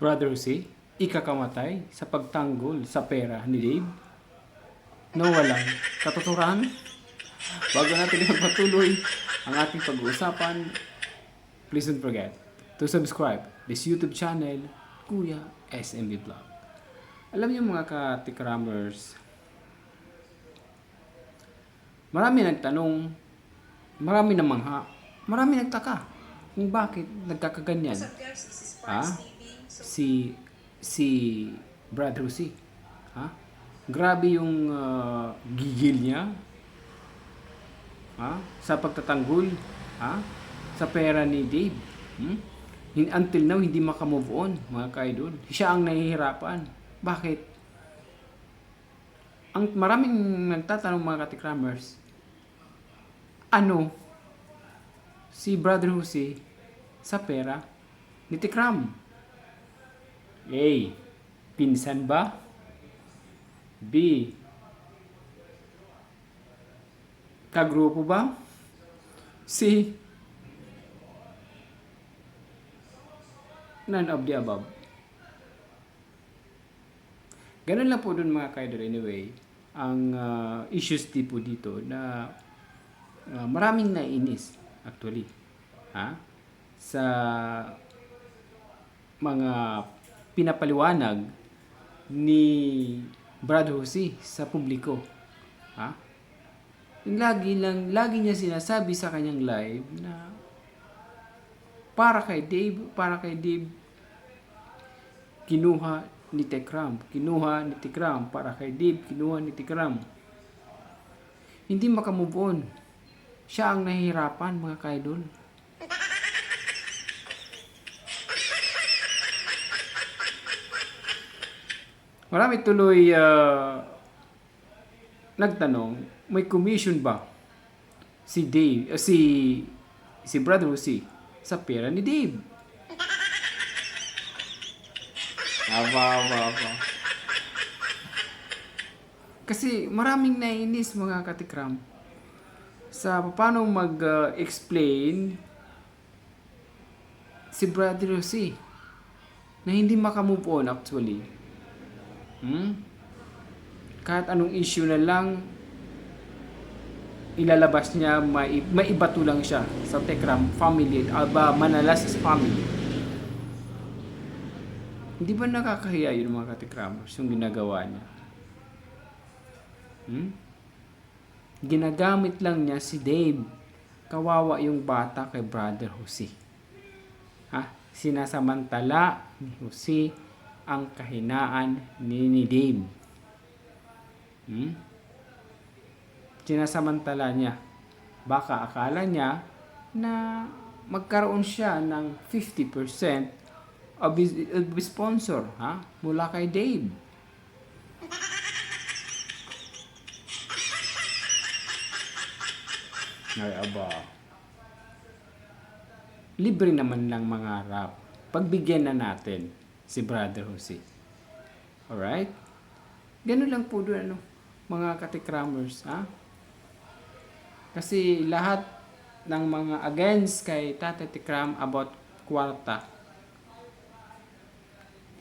Brother Jose, ikakamatay sa pagtanggol sa pera ni Dave? No, walang katuturan. Bago natin magpatuloy ang ating pag-uusapan, please don't forget to subscribe this YouTube channel, Kuya SMB Vlog. Alam niyo mga katikramers, marami nagtanong, marami namangha, marami nagtaka kung bakit nagkakaganyan. Ha? Si si Brother Lucy. Ha? Grabe yung ah, gigil niya. Ha? Sa pagtatanggol, ha? Sa pera ni Dave. Hmm? Until now, hindi makamove on, mga kaidol. Siya ang nahihirapan. Bakit? Ang maraming nagtatanong mga katikramers, ano si Brother Jose sa pera ni Tikram? A. Pinsan ba? B. Kagrupo ba? C. None of the above. Ganun lang po dun mga kaidol anyway. Ang ah, issues di po dito na ah, maraming naiinis actually. Ha? Sa mga pinapaliwanag ni Brad Jose sa publiko. Ha? Yung lagi lang, lagi niya sinasabi sa kanyang live na para kay Dave, para kay Dave, kinuha ni Tekram. Kinuha ni Tekram. Para kay Dave, kinuha ni Tekram. Hindi makamove on. Siya ang nahihirapan, mga kaidol. Marami tuloy ah, nagtanong, may commission ba si Dave, ah, si si Brother Jose sa pera ni Dave? Aba, aba, aba. Kasi maraming naiinis mga katikram sa paano mag-explain si Brother Jose na hindi makamove on actually. Hmm? Kahit anong issue na lang, ilalabas niya, mai, maibato lang siya sa Tekram family, aba Manalas family. Hindi ba nakakahiya yun mga katikramers, yung ginagawa niya? Hmm? Ginagamit lang niya si Dave. Kawawa yung bata kay Brother Jose. Ha? Sinasamantala ni Jose ang kahinaan ni, Dave. Hmm? Sinasamantala niya. Baka akala niya na magkaroon siya ng 50% of his, of his sponsor ha? mula kay Dave. Ay, aba. Libre naman lang mga rap. Pagbigyan na natin si Brother Jose. Alright? Ganun lang po doon, ano, mga katikramers, ha? Kasi lahat ng mga against kay Tate Tikram about kwarta.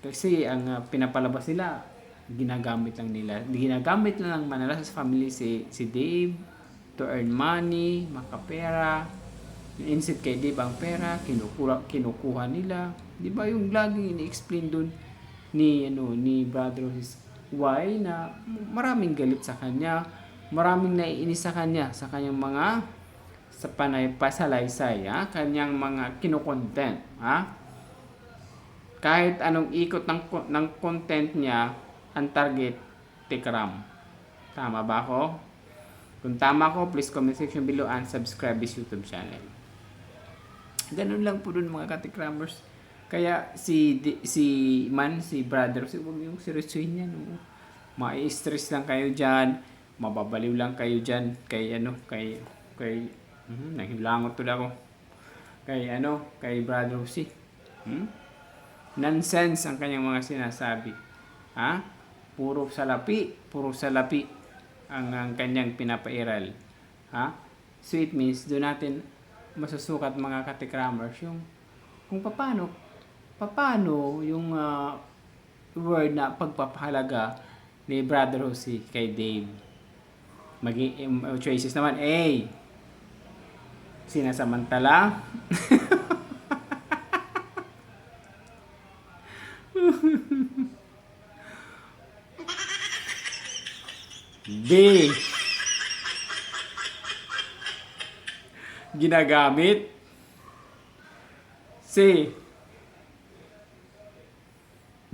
Kasi ang ah, pinapalabas nila, ginagamit lang nila. Ginagamit lang ng manalas sa family si, si Dave to earn money, makapera. Instead kay Dave ang pera, kinukuha, kinukuha nila. Di ba yung laging ini-explain dun ni, ano, ni Brother his why na maraming galit sa kanya, maraming naiinis sa kanya, sa kanyang mga sa panay pasalaysay, ha? kanyang mga kinukontent, ha? Kahit anong ikot ng, ng content niya, ang target, tikram. Tama ba ako? Kung tama ko, please comment section below and subscribe this YouTube channel. Ganun lang po dun mga katikramers. Kaya si si man si brother si wag yung seryosohin yan. No? Mai-stress lang kayo diyan, mababaliw lang kayo diyan kay ano kay kay hmm, nahilangot tuloy ako. Kay ano, kay brother si. Hmm? Nonsense ang kanyang mga sinasabi. Ha? Puro salapi, puro salapi ang, ang kanyang pinapairal. Ha? So it means, doon natin masusukat mga katikramers yung kung paano paano yung ah, word na pagpapahalaga ni Brother Jose kay Dave? Maging um, choices naman. A. Sinasamantala. B. Ginagamit. C.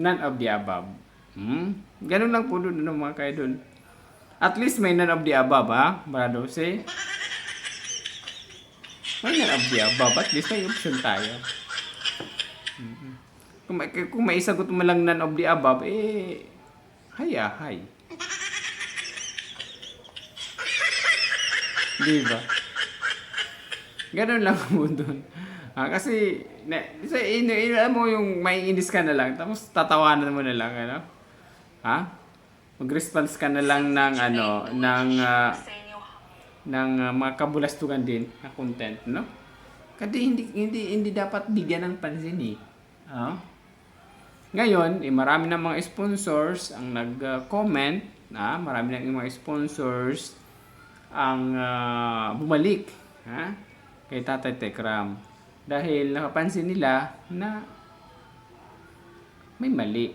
None of the above. Hmm? Ganun lang po doon ano, mga kayo doon. At least may none of the above, ha? Brado C. May none of the above. At least may option tayo. Mhm. Kung may, kung may isagot mo lang none of the above, eh, haya, hay. Di ba? Ganun lang po doon. Ah, kasi, na, sa, in, in, alam mo yung may inis ka na lang, tapos tatawanan mo na lang, ano? Ha? Mag-response ka na lang ng, ano, ng, ah, ng ah, mga kabulastugan din na content, no? Kasi hindi, hindi, hindi dapat bigyan ng pansin, eh. Ah? Ngayon, eh, marami na mga sponsors ang nag-comment, na marami na mga sponsors ang ah, bumalik ha, kay Tatay Tekram. Dahil nakapansin nila na may mali.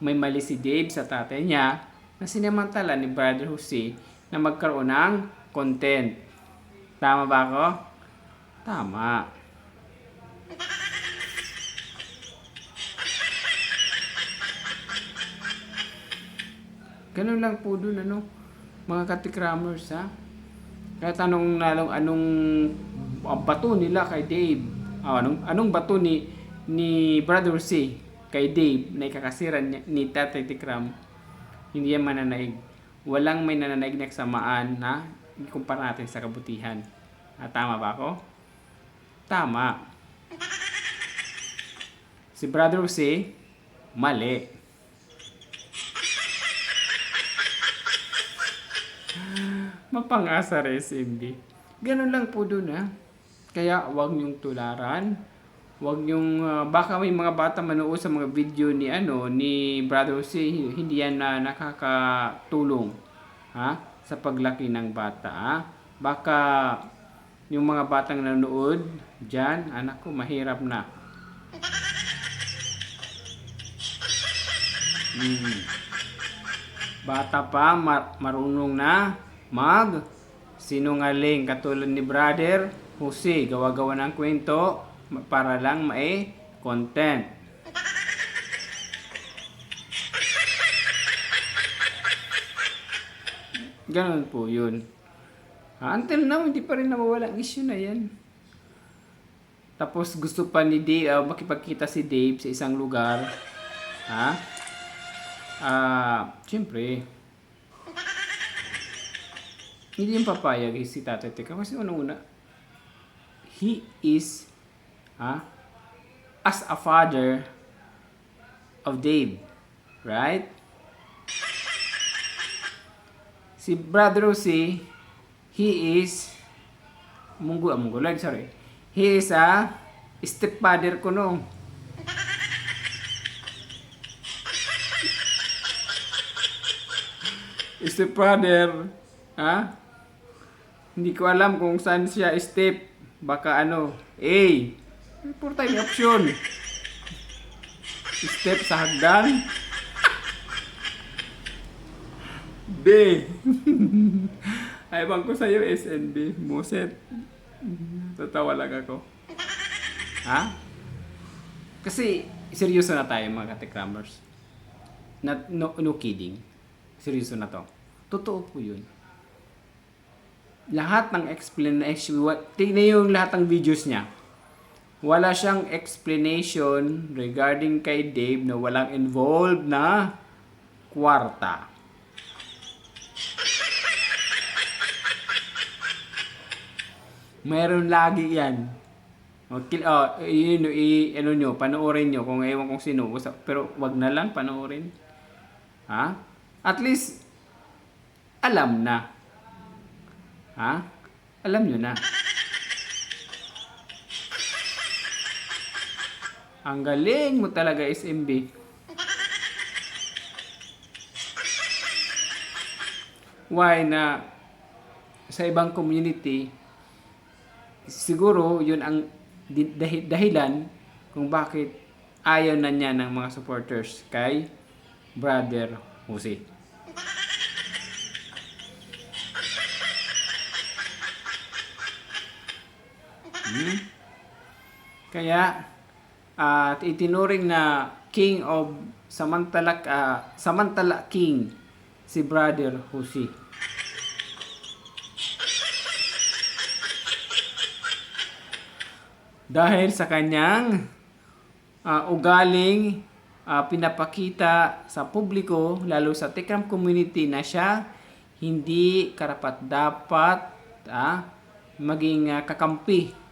May mali si Dave sa tatay niya na sinamantala ni Brother Jose na magkaroon ng content. Tama ba ako? Tama. Ganun lang po dun, ano, mga katikramers, ha? Kahit anong, anong, anong ah, bato nila kay Dave, ah, anong, anong bato ni, ni Brother C kay Dave na ikakasiran niya, ni Tatay Tikram, hindi yan mananaig. Walang may nananaig na kasamaan na ikumpara natin sa kabutihan. Ah, tama ba ako? Tama. Si Brother C, mali. Mapang-asa SMB. Ganun lang po dun ha. Kaya wag niyong tularan. Wag niyong ah, baka may mga bata manood sa mga video ni ano ni Brother Jose hindi yan na nakakatulong ha sa paglaki ng bata ha. Baka yung mga batang nanood diyan, anak ko mahirap na. Hmm. Bata pa, mar- marunong na mag sinungaling katulad ni brother Jose gawa-gawa ng kwento para lang may content Ganon po yun. Ah, Until now, hindi pa rin nawawala ang issue na yan. Tapos gusto pa ni Dave, ah, makipagkita si Dave sa isang lugar. Ha? Ah, siyempre, hindi yung papayag si Tatay Tika. Kasi una-una, he is, ha, as a father of Dave. Right? Si Brother Jose, he is, munggo, ah, munggo sorry. He is a stepfather ko no. Stepfather, ha? Hindi ko alam kung saan siya step. Baka ano, A. Puro tayo may option. Step sa hagdan. B. Ay, bang ko sa'yo, SNB. Muset. Tatawa lang ako. Ha? Kasi, seryoso na tayo mga katikramers. Not, no, no kidding. Seryoso na to. Totoo po yun. Lahat ng explanation, wa- tingnan yung lahat ng videos niya. Wala siyang explanation regarding kay Dave na walang involved na kwarta. Meron lagi yan. Okay, oh, yun, i, ano nyo, panoorin nyo kung ewan kong sino. Pero wag na lang panoorin. Ha? At least, alam na. Ha? Alam nyo na. Ang galing mo talaga, SMB. Why na sa ibang community, siguro yun ang dahilan kung bakit ayaw na niya ng mga supporters kay Brother Jose. Hmm? Kaya at itinuring na king of samantala ah, samantala king si Brother Jose. Dahil sa kanyang ah, ugaling ah, pinapakita sa publiko, lalo sa Tekram community na siya hindi karapat dapat ah, maging ah, kakampi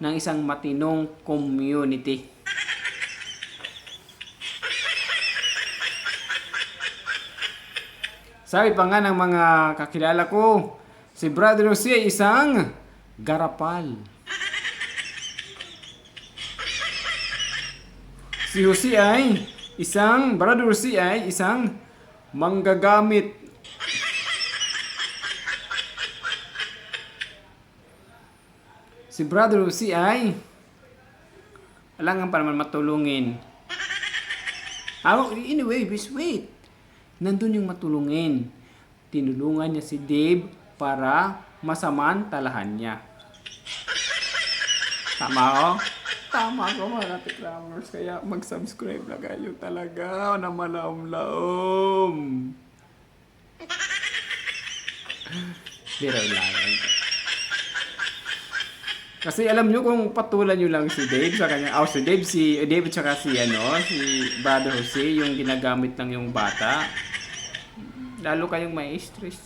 ng isang matinong community. Sabi pa nga ng mga kakilala ko, si Brother Jose ay isang garapal. Si Jose ay isang, Brother Jose ay isang manggagamit. Si Brother Jose ay alangan pa naman matulungin. Ah, anyway, just wait. Nandun yung matulungin. Tinulungan niya si Dave para masamantalahan niya. Tama ako? Tama ako mga tikramers. Kaya mag-subscribe na kayo talaga na malaom-laom. Biro lang. Kasi alam nyo kung patulan nyo lang si Dave sa kanya, oh si Dave, si eh, Dave at saka si ano, si Brother Jose, yung ginagamit lang yung bata, lalo kayong may stress.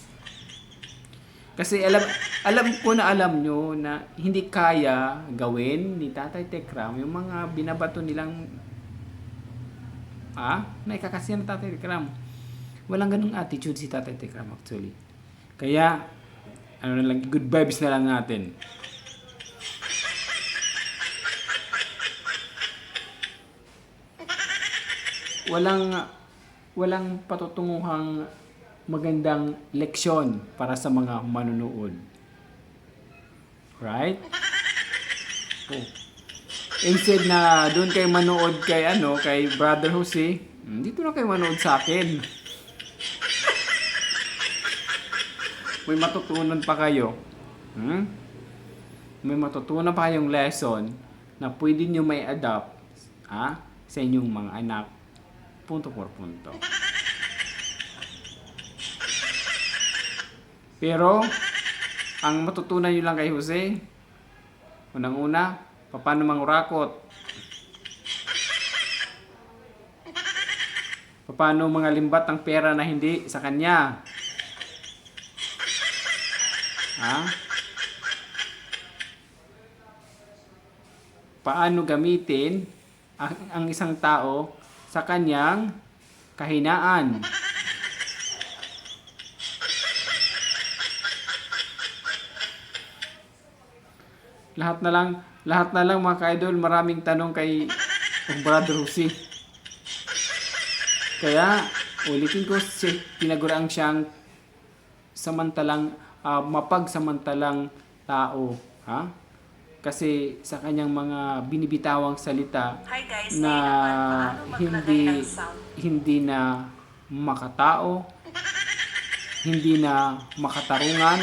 Kasi alam alam ko na alam nyo na hindi kaya gawin ni Tatay Tekram yung mga binabato nilang ah, naikakasiyan ng Tatay Tekram. Walang ganung attitude si Tatay Tekram actually. Kaya ano na lang, good vibes na lang natin. Walang walang patutunguhang magandang leksyon para sa mga manunood. Right? Oh. Instead na doon kayo manood kay ano, kay Brother Jose, hmm, dito na kayo manood sa akin. May matutunan pa kayo. Hmm? May matutunan pa kayong lesson na pwede nyo may adapt ha, sa inyong mga anak punto por punto. Pero, ang matutunan nyo lang kay Jose, unang-una, paano mangurakot. Paano mga limbat ang pera na hindi sa kanya. Ha? Paano gamitin ang, ang isang tao sa kanyang kahinaan. Lahat na lang, lahat na lang mga ka-idol, maraming tanong kay Brother Jose. Kaya, ulitin ko, si, tinagurang siyang samantalang, ah, mapagsamantalang tao. Ha? Kasi sa kanyang mga binibitawang salita, Hi guys, na hindi hindi na makatao, hindi na makatarungan,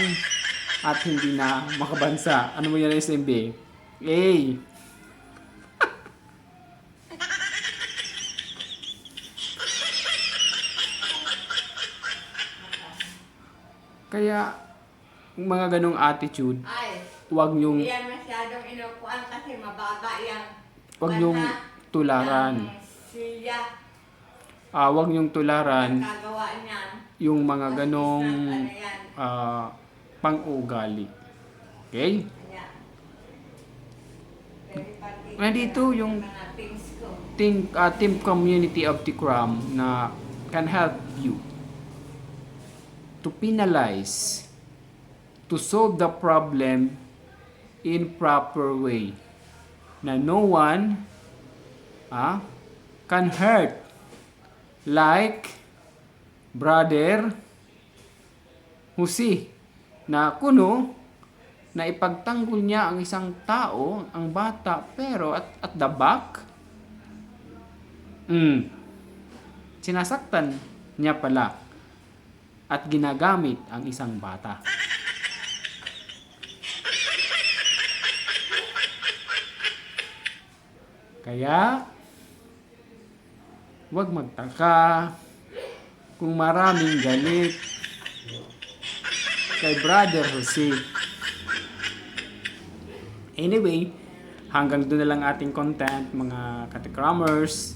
at hindi na makabansa. Ano mo yan SMB? Eh, Kaya, mga ganong attitude, Ay, wag nyong, inupuan kasi mababa yan. wag nyong tularan. Siya, Ah, wag nyong tularan kagawa niyan. yung mga Ano ganong yan? ah, pang-ugali. Okay? Ayan. Very particular Nandito yung mga things ko. team, ah, team community of Tikram na can help you to penalize, to solve the problem in proper way. Na no one ah, can hurt like brother Husi na kuno na ipagtanggol niya ang isang tao, ang bata, pero at, at the back, mm, sinasaktan niya pala at ginagamit ang isang bata. Kaya, huwag magtaka kung maraming galit kay Brother Jose. Anyway, hanggang doon na lang ating content, mga katikramers.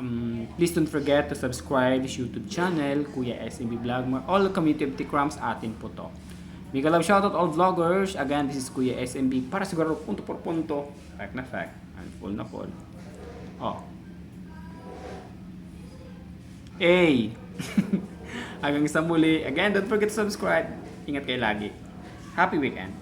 Um, please don't forget to subscribe sa YouTube channel, Kuya SMB Vlog. Mga All community of Tikrams, atin po to. Mega love shoutout all vloggers. Again, this is Kuya SMB. Para siguro punto por punto. Fact na fact. Full na full. Oh. A. Hanggang sa muli. Again, don't forget to subscribe. Ingat kayo lagi. Happy weekend.